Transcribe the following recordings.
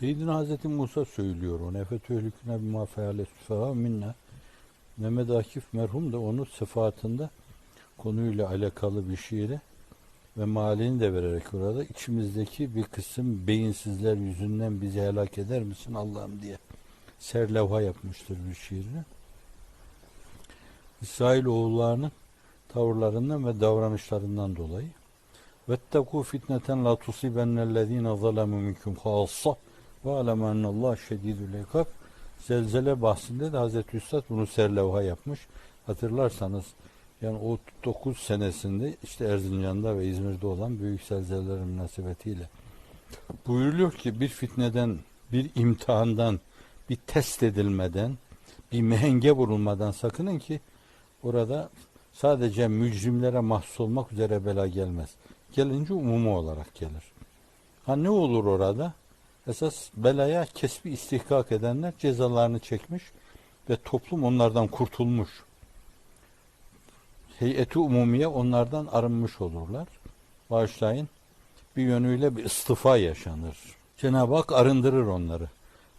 Seyyidina Hazreti Musa söylüyor onu. Efe tühlüküne bima feale süfeha minna. Mehmet Akif merhum da onun sıfatında konuyla alakalı bir şiiri ve malini de vererek orada içimizdeki bir kısım beyinsizler yüzünden bizi helak eder misin Allah'ım diye serlevha yapmıştır bir şiirini. İsrail oğullarının tavırlarından ve davranışlarından dolayı Vettekû fitneten la tusibennellezîne zalemû minkum hâssah ve alem ennallâh şedîdül ikab. Zelzele bahsinde de Hazreti Üstad bunu serlevha yapmış. Hatırlarsanız yani o 9 senesinde işte Erzincan'da ve İzmir'de olan büyük zelzeleler münasebetiyle buyuruluyor ki bir fitneden, bir imtihandan, bir test edilmeden, bir mehenge vurulmadan sakının ki orada sadece mücrimlere mahsus olmak üzere bela gelmez. Gelince umumu olarak gelir. Ha ne olur orada? Esas belaya kesbi istihkak edenler cezalarını çekmiş ve toplum onlardan kurtulmuş. Heyeti umumiye onlardan arınmış olurlar. Bağışlayın. Bir yönüyle bir istifa yaşanır. Cenab-ı Hak arındırır onları.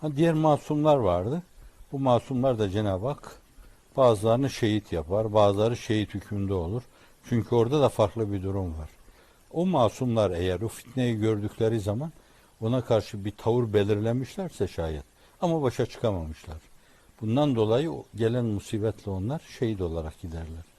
Ha, diğer masumlar vardı. Bu masumlar da Cenab-ı Hak bazılarını şehit yapar, bazıları şehit hükmünde olur. Çünkü orada da farklı bir durum var. O masumlar eğer o fitneyi gördükleri zaman ona karşı bir tavır belirlemişlerse şayet ama başa çıkamamışlar. Bundan dolayı gelen musibetle onlar şehit olarak giderler.